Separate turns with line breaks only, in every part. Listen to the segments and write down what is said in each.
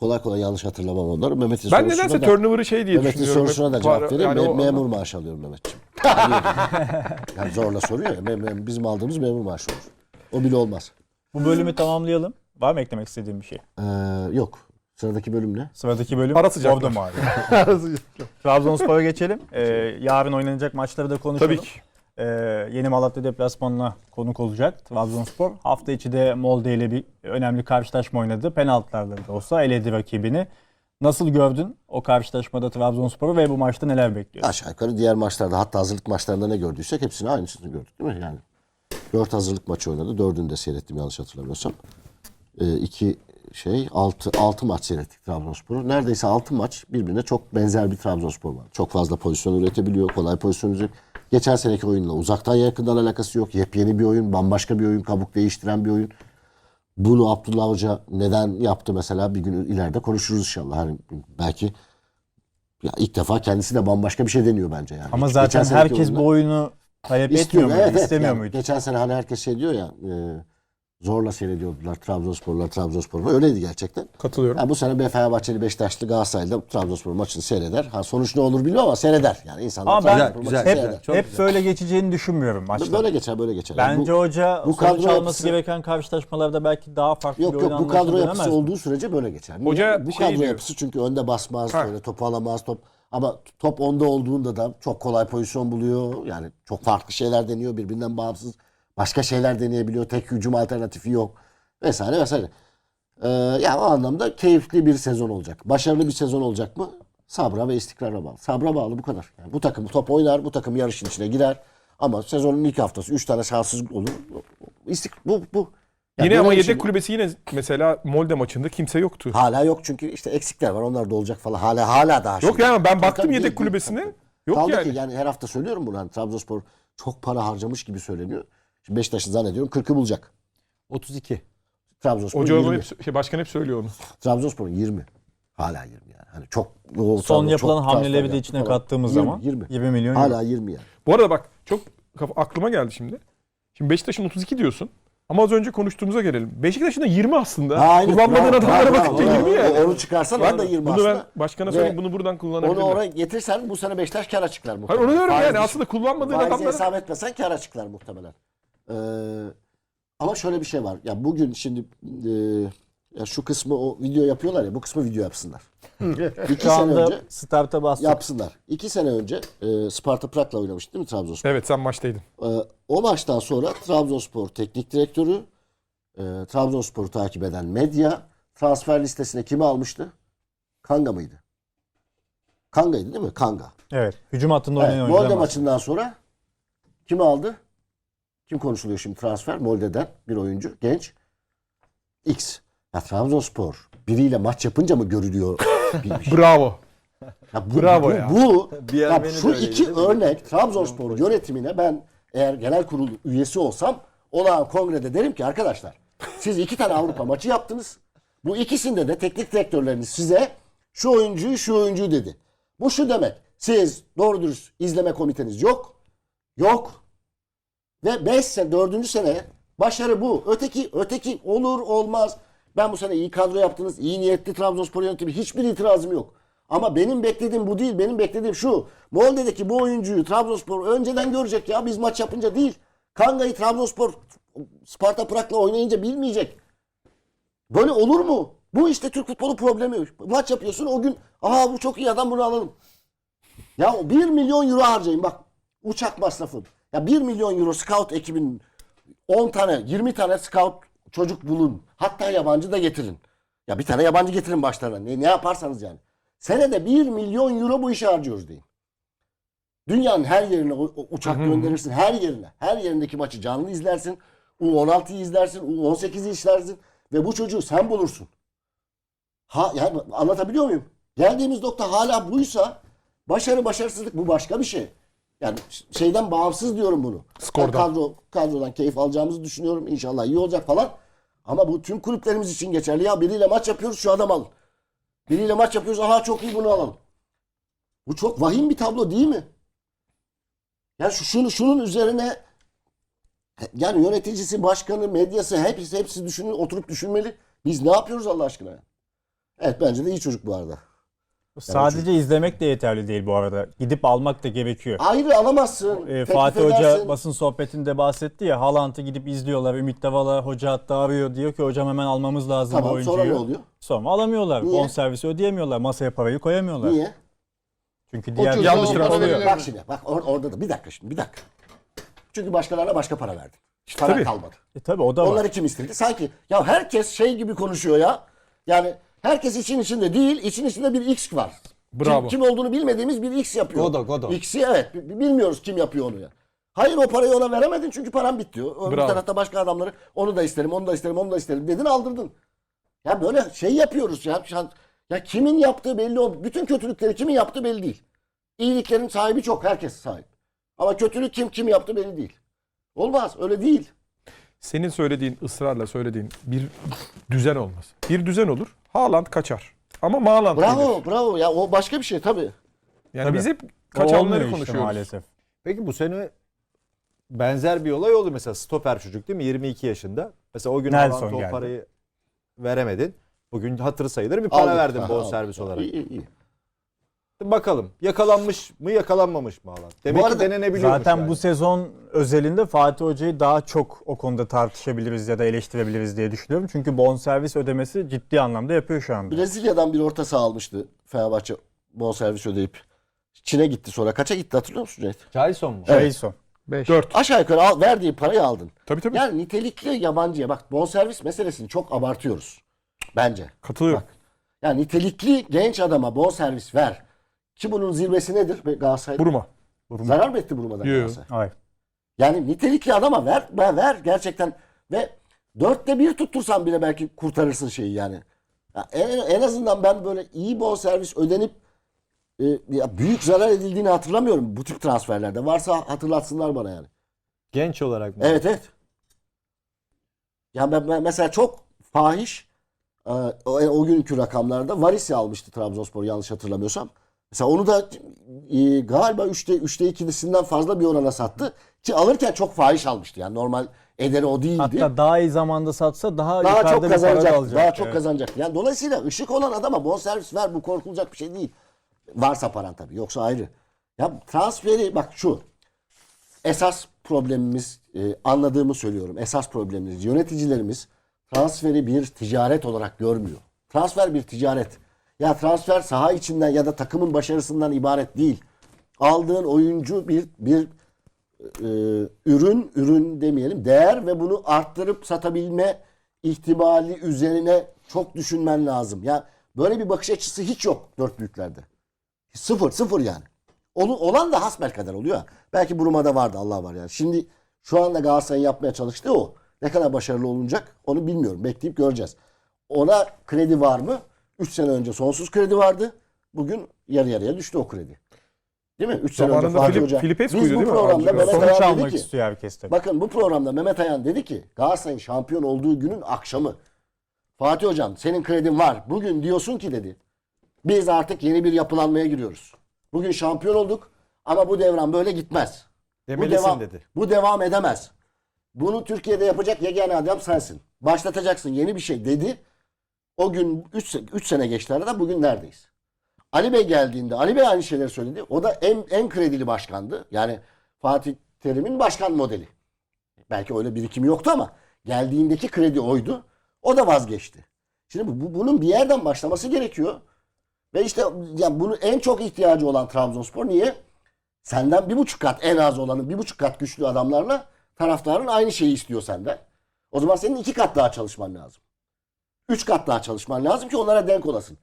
Kolay kolay yanlış hatırlamam onları. Mehmet'in
Ben
sorusuna
nedense
da,
turnover'ı şey diye
Mehmet'in
düşünüyorum.
sorusuna da cevap vereyim.
yani
Me-
o-
memur maaşı alıyorum Mehmetciğim. yani zorla soruyor ya. mem- mem- bizim aldığımız memur maaşı olur. O bile olmaz.
Bu bölümü tamamlayalım. Var mı eklemek istediğim bir şey?
Ee, yok. Sıradaki bölüm ne?
Sıradaki bölüm
Ara sıcaklar.
Bordo Mavi. Trabzonspor'a geçelim. Ee, yarın oynanacak maçları da konuşalım.
Tabii ki.
Ee, yeni Malatya deplasmanına konuk olacak Trabzonspor. Hafta içi de Molde ile bir önemli karşılaşma oynadı. Penaltılarla da olsa eledi rakibini. Nasıl gördün o karşılaşmada Trabzonspor'u ve bu maçta neler bekliyor?
Aşağı yukarı diğer maçlarda hatta hazırlık maçlarında ne gördüysek hepsini aynısını gördük değil mi? Yani dört hazırlık maçı oynadı. Dördünü de seyrettim yanlış hatırlamıyorsam. Ee, iki şey altı, altı maç seyrettik Trabzonspor'u. Neredeyse altı maç birbirine çok benzer bir Trabzonspor var. Çok fazla pozisyon üretebiliyor. Kolay pozisyon üretip Geçen seneki oyunla uzaktan yakından alakası yok. Yepyeni bir oyun, bambaşka bir oyun, kabuk değiştiren bir oyun. Bunu Abdullah Hoca neden yaptı mesela bir gün ileride konuşuruz inşallah. Hani belki ya ilk defa kendisi de bambaşka bir şey deniyor bence yani.
Ama zaten herkes
oyunda-
bu oyunu talep
İstiyor,
etmiyor muydu?
evet.
İstemiyor
Yani
muydu?
Geçen sene hani herkes şey diyor ya e, zorla seyrediyordular Trabzonspor'la Trabzonspor'la. Öyleydi gerçekten.
Katılıyorum.
Yani bu sene bir Fenerbahçeli, Beşiktaşlı, Galatasaraylı Trabzonspor maçını seyreder. Ha sonuç ne olur bilmem ama seyreder. Yani insanlar
Ama ben
Trabzonspor
Güzel, güzel.
seyreder.
Çok
Hep
güzel.
böyle geçeceğini düşünmüyorum maçta.
Böyle geçer, böyle geçer. Yani
Bence
bu-
hoca
bu
sonuç
kadro
alması
yapısı-
gereken karşılaşmalarda belki daha farklı
Yok
bir oyun
yok bu kadro yapısı
mi?
olduğu sürece böyle geçer. Niye?
Hoca
bu
şey
kadro
diyor.
yapısı çünkü önde basmaz,
Ha.
böyle topu alamaz top. Ama top onda olduğunda da çok kolay pozisyon buluyor. Yani çok farklı şeyler deniyor birbirinden bağımsız. Başka şeyler deneyebiliyor. Tek hücum alternatifi yok. Vesaire vesaire. Ee, yani o anlamda keyifli bir sezon olacak. Başarılı bir sezon olacak mı? Sabra ve istikrara bağlı. Sabra bağlı bu kadar. Yani bu takım top oynar, bu takım yarışın içine girer. Ama sezonun ilk haftası 3 tane şanssız olur. İstik bu bu. Yani
Yine ama yedek
şimdi-
kulübesi yine mesela Molde maçında kimse yoktu.
Hala yok çünkü işte eksikler var. Onlar da olacak falan. Hala hala daha
Yok
şey.
yani ben
Tabii
baktım
tabii,
yedek
değil, değil,
kulübesine.
tabii.
Yok
Kaldı
yani.
ki yani her hafta söylüyorum bunu. Hani Trabzonspor çok para harcamış gibi söyleniyor. Şimdi Beşiktaş'ı zannediyorum 40'ı bulacak.
32.
Trabzonspor
Hoca
20.
onu hep, şey, başkan hep söylüyor onu.
Trabzonspor'un 20. Hala 20 yani. Hani çok o
Son
Trabzon
yapılan hamleleri de içine kattığımız
20,
zaman
20.
20 milyon
Hala
euro.
20 yani.
Bu arada bak çok aklıma geldi şimdi. Şimdi Beşiktaş'ın 32 diyorsun. Ama az önce konuştuğumuza gelelim. Beşiktaş'ın da 20 aslında.
Ha, aynı.
Kullanmadığın
Bravo,
adamlara
bravo,
bakınca
bravo.
20 yani.
Onu çıkarsan o da 20
bunu
aslında.
ben başkana
Ve
söyleyeyim bunu buradan
Onu
kullanabilirler.
oraya getirsen bu sene Beşiktaş kar açıklar
Hayır
muhtemelen.
onu diyorum
Faiz
yani aslında kullanmadığın
Faizi
adamlara.
hesap etmesen kar açıklar muhtemelen. Ee, ama şöyle bir şey var. Ya bugün şimdi e, ya şu kısmı o video yapıyorlar ya bu kısmı video yapsınlar. İki
Şu
sene
anda
önce
starta bastık.
yapsınlar. İki sene önce e, Sparta Prag'la oynamıştı değil mi Trabzonspor?
Evet sen maçtaydın.
E, o maçtan sonra Trabzonspor teknik direktörü, e, Trabzonspor'u takip eden medya transfer listesine kimi almıştı? Kanga mıydı? Kanga'ydı değil mi? Kanga.
Evet. Hücum hattında oynayan
Evet,
oyuncular
Molde
var.
maçından sonra kimi aldı? Kim konuşuluyor şimdi transfer? Molde'den bir oyuncu. Genç. X. Ya Trabzonspor biriyle maç yapınca mı görülüyor? şey?
Bravo.
Ya bu,
Bravo
bu,
ya.
Bu,
Bir
ya
Ermeni de
şu
öyleydi,
iki
değil mi?
örnek Trabzonspor yönetimine ben eğer genel kurul üyesi olsam olağan kongrede derim ki arkadaşlar siz iki tane Avrupa maçı yaptınız. Bu ikisinde de teknik direktörleriniz size şu oyuncuyu şu oyuncuyu dedi. Bu şu demek. Siz doğru dürüst izleme komiteniz yok. Yok. Ve 5 sene 4. sene başarı bu. Öteki öteki olur olmaz. Ben bu sene iyi kadro yaptınız. iyi niyetli Trabzonspor yönetimi hiçbir itirazım yok. Ama benim beklediğim bu değil. Benim beklediğim şu. Molde'deki bu oyuncuyu Trabzonspor önceden görecek ya. Biz maç yapınca değil. Kanga'yı Trabzonspor Sparta Prag'la oynayınca bilmeyecek. Böyle olur mu? Bu işte Türk futbolu problemi. Maç yapıyorsun o gün aha bu çok iyi adam bunu alalım. Ya 1 milyon euro harcayın bak. Uçak masrafı. Ya 1 milyon euro scout ekibin 10 tane 20 tane scout çocuk bulun. Hatta yabancı da getirin. Ya bir tane yabancı getirin başlarına. Ne, ne yaparsanız yani. Senede 1 milyon euro bu işe harcıyoruz deyin. Dünyanın her yerine uçak gönderirsin. Her yerine. Her yerindeki maçı canlı izlersin. U16'yı izlersin. U18'i izlersin. Ve bu çocuğu sen bulursun. Ha, yani anlatabiliyor muyum? Geldiğimiz nokta hala buysa başarı başarısızlık bu başka bir şey. Yani şeyden bağımsız diyorum bunu.
Skordan.
Ben kadro, kadrodan keyif alacağımızı düşünüyorum. İnşallah iyi olacak falan. Ama bu tüm kulüplerimiz için geçerli. Ya biriyle maç yapıyoruz şu adam alın. Biriyle maç yapıyoruz aha çok iyi bunu alalım. Bu çok vahim bir tablo değil mi? Ya şu, şunu, şunun üzerine yani yöneticisi, başkanı, medyası hepsi hepsi düşünün, oturup düşünmeli. Biz ne yapıyoruz Allah aşkına? Evet bence de iyi çocuk bu arada.
Sadece izlemek de yeterli değil bu arada. Gidip almak da gerekiyor.
Ayrı alamazsın.
Ee, Fatih Hoca
edersin.
basın sohbetinde bahsetti ya Haaland'ı gidip izliyorlar. Ümit Davala hoca hatta arıyor diyor ki hocam hemen almamız lazım
Tamam
oyuncuyu.
sonra ne oluyor?
Sonra alamıyorlar.
Niye?
Bonservisi ödeyemiyorlar. Masaya parayı koyamıyorlar.
Niye?
Çünkü diğer
Yanlış
parayı
oluyor.
Bak şimdi bak or- orada da bir dakika şimdi bir dakika. Çünkü başkalarına başka para verdin. Para
tabii.
kalmadı.
E, tabii o da var.
Onları kim istedi? Sanki ya herkes şey gibi konuşuyor ya. Yani herkes için içinde değil, için içinde bir X var.
Bravo.
Kim, kim olduğunu bilmediğimiz bir X yapıyor.
Godo, Godo.
X'i evet bi- bilmiyoruz kim yapıyor onu ya. Hayır o parayı ona veremedin çünkü param bitti. Öbür
Bravo.
tarafta başka adamları onu da isterim, onu da isterim, onu da isterim dedin aldırdın. Ya böyle şey yapıyoruz ya. Şu an- Ya kimin yaptığı belli ol. Bütün kötülükleri kimin yaptığı belli değil. İyiliklerin sahibi çok. Herkes sahip. Ama kötülük kim kim yaptı belli değil. Olmaz. Öyle değil.
Senin söylediğin, ısrarla söylediğin bir düzen olmaz. Bir düzen olur. Haaland kaçar. Ama Maaland gelir.
Bravo, bravo. Ya o başka bir şey tabii.
Yani
Tabii.
biz hep
olmuyor
kaçanları
işte
konuşuyoruz.
maalesef.
Peki bu sene benzer bir olay oldu mesela stoper çocuk değil mi 22 yaşında. Mesela o gün
Nelson
o
geldi.
parayı veremedin. Bugün hatırı sayılır bir para
Aldık.
verdin
Aha,
bonservis
aldık.
olarak.
İyi, iyi, iyi.
Bakalım yakalanmış mı yakalanmamış mı Haaland? Demek
Bu arada
ki denenebiliyormuş
Zaten
yani.
bu sezon özelinde Fatih Hoca'yı daha çok o konuda tartışabiliriz ya da eleştirebiliriz diye düşünüyorum. Çünkü bonservis ödemesi ciddi anlamda yapıyor şu anda.
Brezilya'dan bir orta saha almıştı Fenerbahçe bonservis ödeyip. Çin'e gitti sonra. Kaça gitti hatırlıyor musun Cüneyt?
Jason mu?
Jason.
4.
Aşağı yukarı al, verdiği parayı aldın.
Tabii tabii.
Yani nitelikli yabancıya bak bonservis meselesini çok abartıyoruz. Bence.
Katılıyorum.
Bak. Yani nitelikli genç adama bonservis ver. Ki bunun zirvesi nedir? Be- Galatasaray
Buruma.
zarar mı etti Buruma'da
Yok.
Galatasaray?
Hayır.
Yani nitelikli adama ver, ver, ver gerçekten ve dörtte bir tuttursan bile belki kurtarırsın şeyi yani. Ya en, en azından ben böyle iyi bonservis ödenip e, ya büyük zarar edildiğini hatırlamıyorum bu tip transferlerde. Varsa hatırlatsınlar bana yani.
Genç olarak mı?
Evet evet. Ya ben, ben mesela çok fahiş e, o, o günkü rakamlarda Varis'i almıştı Trabzonspor yanlış hatırlamıyorsam. Mesela onu da e, galiba 3'te 3'te 2'sinden fazla bir orana sattı. Ki alırken çok fahiş almıştı. Yani normal ederi o değildi.
Hatta daha iyi zamanda satsa daha,
daha
yukarıda
çok
bir
kazanacak.
alacak.
Daha çok
Evet.
kazanacak. Yani dolayısıyla ışık olan adama bonservis ver bu korkulacak bir şey değil. Varsa paran tabii. Yoksa ayrı. Ya transferi bak şu. Esas problemimiz e, anladığımı söylüyorum. Esas problemimiz yöneticilerimiz transferi bir ticaret olarak görmüyor. Transfer bir ticaret. Ya transfer saha içinden ya da takımın başarısından ibaret değil. Aldığın oyuncu bir bir e, ürün, ürün demeyelim, değer ve bunu arttırıp satabilme ihtimali üzerine çok düşünmen lazım. Ya böyle bir bakış açısı hiç yok dört büyüklerde. Sıfır, sıfır yani. Olu- Olan da hasbel kadar oluyor. Belki Buruma'da vardı Allah var yani. Şimdi şu anda Galatasaray'ın yapmaya çalıştığı o. Ne kadar başarılı olunacak onu bilmiyorum. Bekleyip göreceğiz. Ona kredi var mı? 3 sene önce sonsuz kredi vardı. Bugün yarı yarıya düştü o kredi. Değil mi? 3 sene önce Fatih
Filip-
Hoca. Biz bu programda Mehmet
Sonuç
Ayan dedi ki
istiyor herkes tabii.
Bakın bu programda Mehmet Ayan dedi ki Galatasaray'ın şampiyon olduğu günün akşamı. Fatih Hocam senin kredin var. Bugün diyorsun ki dedi. Biz artık yeni bir yapılanmaya giriyoruz. Bugün şampiyon olduk ama bu devran böyle gitmez. Bu
Demelisin
devam,
dedi.
bu devam edemez. Bunu Türkiye'de yapacak yegane adam sensin. Başlatacaksın yeni bir şey dedi. O gün 3 sene geçti arada bugün neredeyiz? Ali Bey geldiğinde Ali Bey aynı şeyleri söyledi. O da en, en kredili başkandı. Yani Fatih Terim'in başkan modeli. Belki öyle birikimi yoktu ama geldiğindeki kredi oydu. O da vazgeçti. Şimdi bu, bu- bunun bir yerden başlaması gerekiyor. Ve işte yani bunu en çok ihtiyacı olan Trabzonspor niye? Senden bir buçuk kat en az olanın bir buçuk kat güçlü adamlarla taraftarın aynı şeyi istiyor senden. O zaman senin iki kat daha çalışman lazım. Üç kat daha çalışman lazım ki onlara denk olasın.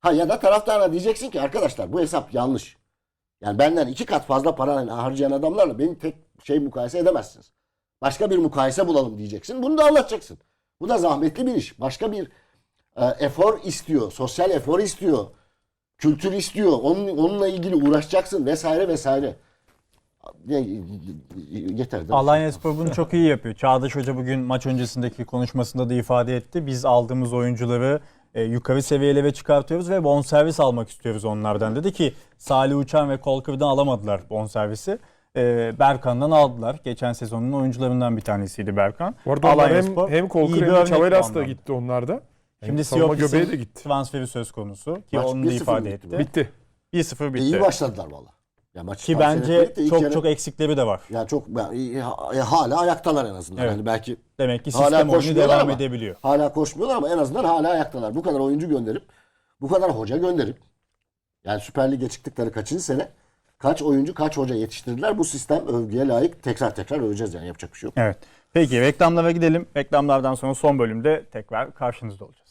Ha ya da taraftarına diyeceksin ki arkadaşlar bu hesap yanlış. Yani benden iki kat fazla para harcayan adamlarla beni tek şey mukayese edemezsiniz. Başka bir mukayese bulalım diyeceksin. Bunu da anlatacaksın. Bu da zahmetli bir iş. Başka bir e, efor istiyor. Sosyal efor istiyor. Kültür istiyor. Onun, onunla ilgili uğraşacaksın vesaire vesaire. Yeter. de.
Alanya Spor bunu çok iyi yapıyor. Çağdaş Hoca bugün maç öncesindeki konuşmasında da ifade etti. Biz aldığımız oyuncuları e, yukarı seviyelere çıkartıyoruz ve bonservis almak istiyoruz onlardan. Dedi ki Salih Uçan ve Kolkır'dan alamadılar bonservisi. E, Berkan'dan aldılar. Geçen sezonun oyuncularından bir tanesiydi Berkan.
Bu arada onlar hem,
Alanyaspor
hem
iyi
Kolkır
bir
hem Çaveras da gitti onlarda.
Şimdi
gitti.
transferi söz konusu ki
Maç
onu da
1-0
ifade etti.
Bitti.
1-0 bitti.
İyi başladılar valla. Ya maçı
Ki bence çok
yarı-
çok eksikleri de var.
ya çok e, hala ayaktalar en azından.
Evet.
Yani belki
Demek ki sistem oyunu devam
ama.
edebiliyor.
hala koşmuyorlar ama en azından hala ayaktalar. Bu kadar oyuncu gönderip bu kadar hoca gönderip yani Süper Lig'e çıktıkları kaçıncı sene kaç oyuncu kaç hoca yetiştirdiler. Bu sistem övgüye layık. Tekrar tekrar öveceğiz yani yapacak bir şey yok.
Evet. Peki reklamlara gidelim. Reklamlardan sonra son bölümde tekrar karşınızda olacağız.